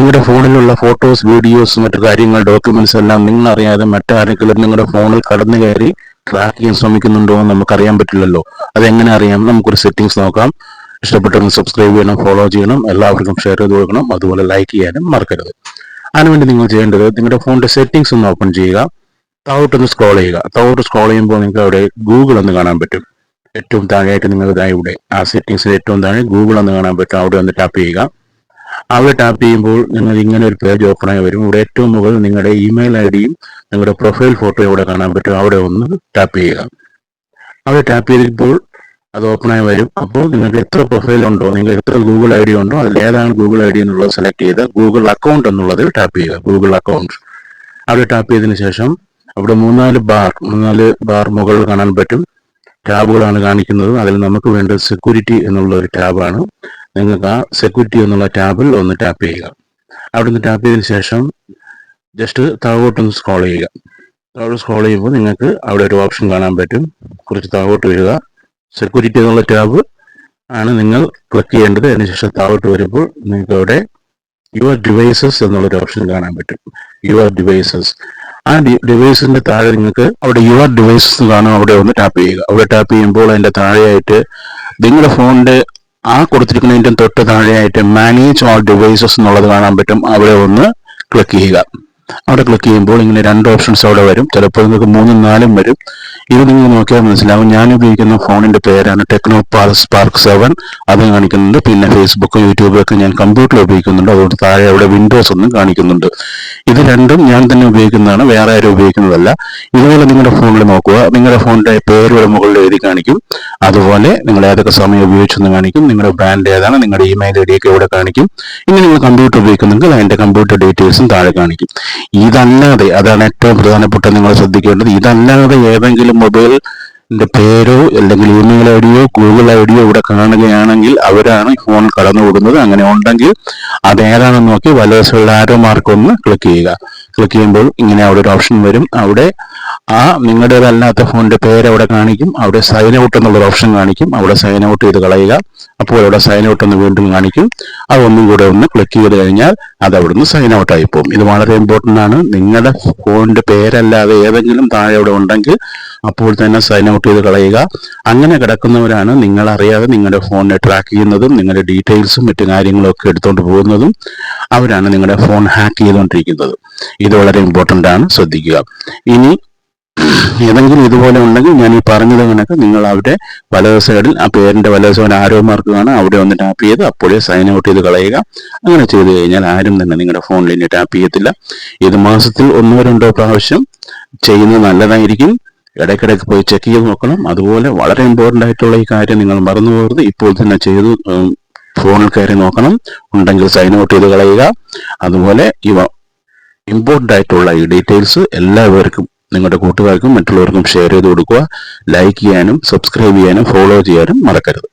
നിങ്ങളുടെ ഫോണിലുള്ള photos videos മറ്റു കാര്യങ്ങൾ ഡോക്യുമെന്റ്സ് എല്ലാം നിങ്ങൾ അറിയാതെ മറ്റാരെങ്കിലും നിങ്ങളുടെ ഫോണിൽ കടന്നു കയറി ട്രാക്ക് ചെയ്യാൻ ശ്രമിക്കുന്നുണ്ടോ എന്ന് നമുക്കറിയാൻ പറ്റില്ലല്ലോ. അതെങ്ങനെ അറിയാം? നമുക്കൊരു സെറ്റിംഗ്സ് നോക്കാം. ഇഷ്ടപ്പെട്ടവരും സബ്സ്ക്രൈബ് ചെയ്യണം ഫോളോ ചെയ്യണം എല്ലാവർക്കും ഷെയർ ചെയ്ത് കൊടുക്കണം. അതുപോലെ ലൈക്ക് ചെയ്യാനും മറക്കരുത്. അതിനുവേണ്ടി നിങ്ങൾ ചെയ്യേണ്ടത് നിങ്ങളുടെ ഫോണിന്റെ സെറ്റിംഗ്സ് ഒന്ന് ഓപ്പൺ ചെയ്യുക. താഴോട്ടൊന്ന് സ്ക്രോൾ ചെയ്യുക. താഴോട്ട് സ്ക്രോൾ ചെയ്യുമ്പോൾ നിങ്ങൾക്ക് അവിടെ ഗൂഗിൾ എന്ന് കാണാൻ പറ്റും. ഏറ്റവും താഴെയായിട്ട് നിങ്ങൾ ഇതാ ഇവിടെ. ആ സെറ്റിംഗ്സിൽ ഏറ്റവും താഴെ ഗൂഗിൾ എന്ന് കാണാൻ പറ്റും. അവിടെ ഒന്ന് ടാപ്പ് ചെയ്യുക. അവിടെ ടാപ്പ് ചെയ്യുമ്പോൾ നിങ്ങൾ ഇങ്ങനെ ഒരു പേജ് ഓപ്പൺ ആയി വരും. ഇവിടെ ഏറ്റവും മുകളിൽ നിങ്ങളുടെ ഇമെയിൽ ഐ ഡിയും നിങ്ങളുടെ പ്രൊഫൈൽ ഫോട്ടോയും ഇവിടെ കാണാൻ പറ്റും. അവിടെ ഒന്ന് ടാപ്പ് ചെയ്യുക. അവിടെ ടാപ്പ് ചെയ്തപ്പോൾ അത് ഓപ്പൺ ആയി വരും. അപ്പോൾ നിങ്ങൾക്ക് എത്ര പ്രൊഫൈൽ ഉണ്ടോ നിങ്ങൾക്ക് എത്ര ഗൂഗിൾ ഐ ഡി ഉണ്ടോ അതിൽ ഏതാണ് ഗൂഗിൾ ഐ ഡി എന്നുള്ളത് സെലക്ട് ചെയ്ത് ഗൂഗിൾ അക്കൗണ്ട് എന്നുള്ളതിൽ ടാപ്പ് ചെയ്യുക. ഗൂഗിൾ അക്കൗണ്ട് അവിടെ ടാപ്പ് ചെയ്തതിന് ശേഷം അവിടെ മൂന്നാൽ ബാർ മൂന്നാൽ ബാർ മുകളിൽ കാണാൻ പറ്റും. ടാബുകളാണ് കാണിക്കുന്നത്. അതിൽ നമുക്ക് വേണ്ട സെക്യൂരിറ്റി എന്നുള്ള ഒരു ടാബാണ് നിങ്ങൾക്ക് ആ സെക്യൂരിറ്റി എന്നുള്ള ടാബിൽ ഒന്ന് ടാപ്പ് ചെയ്യുക. അവിടെ നിന്ന് ടാപ്പ് ചെയ്തതിന് ശേഷം ജസ്റ്റ് താഴോട്ടൊന്ന് സ്ക്രോൾ ചെയ്യുക. താഴോട്ട് സ്ക്രോൾ ചെയ്യുമ്പോൾ നിങ്ങൾക്ക് അവിടെ ഒരു ഓപ്ഷൻ കാണാൻ പറ്റും. കുറച്ച് താഴോട്ട് വരിക സെക്യൂരിറ്റി എന്നുള്ള ടാബ് ആണ് നിങ്ങൾ ക്ലിക്ക് ചെയ്യേണ്ടത്. അതിനുശേഷം താഴോട്ട് വരുമ്പോൾ നിങ്ങൾക്ക് അവിടെ യുവർ ഡിവൈസസ് എന്നുള്ളൊരു ഓപ്ഷൻ കാണാൻ പറ്റും. യുവർ ഡിവൈസസ് ആ ഡിവൈസിന്റെ താഴെ നിങ്ങൾക്ക് അവിടെ യുവർ ഡിവൈസസ് കാണും. അവിടെ ഒന്ന് ടാപ്പ് ചെയ്യുക. അവിടെ ടാപ്പ് ചെയ്യുമ്പോൾ അതിന്റെ താഴെയായിട്ട് നിങ്ങളുടെ ഫോണിന്റെ ആ കൊടുത്തിരിക്കുന്നതിന്റെ തൊട്ട് താഴെയായിട്ട് മാനേജ് ഓൾ ഡിവൈസസ് എന്നുള്ളത് കാണാൻ പറ്റും. അവിടെ ഒന്ന് ക്ലിക്ക് ചെയ്യുക. അവിടെ ക്ലിക്ക് ചെയ്യുമ്പോൾ ഇങ്ങനെ രണ്ട് ഓപ്ഷൻസ് അവിടെ വരും. ചിലപ്പോൾ നിങ്ങൾക്ക് മൂന്നും നാലും വരും. ഇത് നിങ്ങൾ നോക്കിയാൽ മനസ്സിലാവും. ഞാൻ ഉപയോഗിക്കുന്ന ഫോണിന്റെ പേരാണ് ടെക്നോ സ്പാർക്ക് സെവൻ. അത് കാണിക്കുന്നുണ്ട്. പിന്നെ ഫേസ്ബുക്ക് യൂട്യൂബ് ഒക്കെ ഞാൻ കമ്പ്യൂട്ടറിൽ ഉപയോഗിക്കുന്നുണ്ട്. അതുകൊണ്ട് താഴെ അവിടെ വിൻഡോസ് ഒന്നും കാണിക്കുന്നുണ്ട്. ഇത് രണ്ടും ഞാൻ തന്നെ ഉപയോഗിക്കുന്നതാണ്. വേറെ ആരും ഉപയോഗിക്കുന്നതല്ല. ഇതുപോലെ നിങ്ങളുടെ ഫോണിൽ നോക്കുക. നിങ്ങളുടെ ഫോണിന്റെ ഇവിടെ മുകളിൽ എഴുതി കാണിക്കും. അതുപോലെ നിങ്ങൾ ഏതൊക്കെ സമയം ഉപയോഗിച്ചെന്ന് കാണിക്കും. നിങ്ങളുടെ ബ്രാൻഡ് ഏതാണ്. നിങ്ങളുടെ ഇമെയിൽ ഐ ഡി ഒക്കെ ഇവിടെ കാണിക്കും. ഇനി നിങ്ങൾ കമ്പ്യൂട്ടർ ഉപയോഗിക്കുന്നെങ്കിൽ അതിന്റെ കമ്പ്യൂട്ടർ ഡീറ്റെയിൽസും താഴെ കാണിക്കും. ഇതല്ലാതെ അതാണ് ഏറ്റവും പ്രധാനപ്പെട്ട നിങ്ങൾ ശ്രദ്ധിക്കേണ്ടത്. ഇതല്ലാതെ ഏതെങ്കിലും മൊബൈൽ പേരോ അല്ലെങ്കിൽ ഇമെയിൽ ഐ ഡിയോ ഗൂഗിൾ ഐ ഡിയോ ഇവിടെ കാണുകയാണെങ്കിൽ അവരാണ് ഫോൺ കടന്നു വിടുന്നത്. അങ്ങനെ ഉണ്ടെങ്കിൽ അത് ഏതാണെന്ന് നോക്കി വലതുവശമുള്ള ആരോ മാർക്ക് ഒന്ന് ക്ലിക്ക് ചെയ്യുക. ക്ലിക്ക് ചെയ്യുമ്പോൾ ഇങ്ങനെ അവിടെ ഒരു ഓപ്ഷൻ വരും. അവിടെ ആ നിങ്ങളുടേതല്ലാത്ത ഫോണിന്റെ പേര് അവിടെ കാണിക്കും. അവിടെ സൈൻ ഔട്ട് എന്നുള്ള ഓപ്ഷൻ കാണിക്കും. അവിടെ സൈൻ ഔട്ട് ചെയ്ത് കളയുക. അപ്പോൾ അവിടെ സൈൻ ഔട്ട് എന്ന് വീണ്ടും കാണിക്കും. അതൊന്നും കൂടെ ഒന്ന് ക്ലിക്ക് ചെയ്ത് കഴിഞ്ഞാൽ അത് അവിടുന്ന് സൈൻ ഔട്ട് ആയി പോകും. ഇത് വളരെ ഇമ്പോർട്ടന്റ് ആണ്. നിങ്ങളുടെ ഫോണിന്റെ പേരല്ലാതെ ഏതെങ്കിലും താഴെ അവിടെ ഉണ്ടെങ്കിൽ അപ്പോൾ തന്നെ സൈൻ ഔട്ട് ചെയ്ത് കളയുക. അങ്ങനെ കിടക്കുന്നവരാണ് നിങ്ങൾ അറിയാതെ നിങ്ങളുടെ ഫോണിനെ ട്രാക്ക് ചെയ്യുന്നതും നിങ്ങളുടെ ഡീറ്റെയിൽസും മറ്റു കാര്യങ്ങളും ഒക്കെ എടുത്തുകൊണ്ട് പോകുന്നതും അവരാണ് നിങ്ങളുടെ ഫോൺ ഹാക്ക് ചെയ്തുകൊണ്ടിരിക്കുന്നത്. ഇത് വളരെ ഇമ്പോർട്ടന്റ് ആണ്. ശ്രദ്ധിക്കുക. ഇനി ഏതെങ്കിലും ഇതുപോലെ ഉണ്ടെങ്കിൽ ഞാൻ ഈ പറഞ്ഞത് കണക്ക് നിങ്ങൾ അവിടെ വലത് സൈഡിൽ ആ പേരിന്റെ വലത് സൈഡ് ആരോ മാർക്ക് കാണാം അവിടെ ഒന്ന് ടാപ്പ് ചെയ്ത് അപ്പോഴേ സൈൻ ഔട്ട് ചെയ്ത് കളയുക. അങ്ങനെ ചെയ്ത് കഴിഞ്ഞാൽ ആരും തന്നെ നിങ്ങളുടെ ഫോണിൽ ഇനി ടാപ്പ് ചെയ്യത്തില്ല. ഇത് മാസത്തിൽ ഒന്നോ രണ്ടോ പ്രാവശ്യം ചെയ്യുന്നത് നല്ലതായിരിക്കും. ഇടയ്ക്കിടയ്ക്ക് പോയി ചെക്ക് ചെയ്ത് നോക്കണം. അതുപോലെ വളരെ ഇമ്പോർട്ടന്റ് ആയിട്ടുള്ള ഈ കാര്യം നിങ്ങൾ മറന്നു പോകരുത്. ഇപ്പോൾ തന്നെ ചെയ്ത് ഫോണിൽ കയറി നോക്കണം. ഉണ്ടെങ്കിൽ സൈൻ ഔട്ട് ചെയ്ത് കളയുക. അതുപോലെ ഇവ ഇമ്പോർട്ടന്റ് ആയിട്ടുള്ള ഈ ഡീറ്റെയിൽസ് എല്ലാവർക്കും നിങ്ങളുടെ കൂട്ടുകാർക്കും മറ്റുള്ളവർക്കും ഷെയർ ചെയ്ത് കൊടുക്കുക. ലൈക്ക് ചെയ്യാനും സബ്സ്ക്രൈബ് ചെയ്യാനും ഫോളോ ചെയ്യാനും മറക്കരുത്.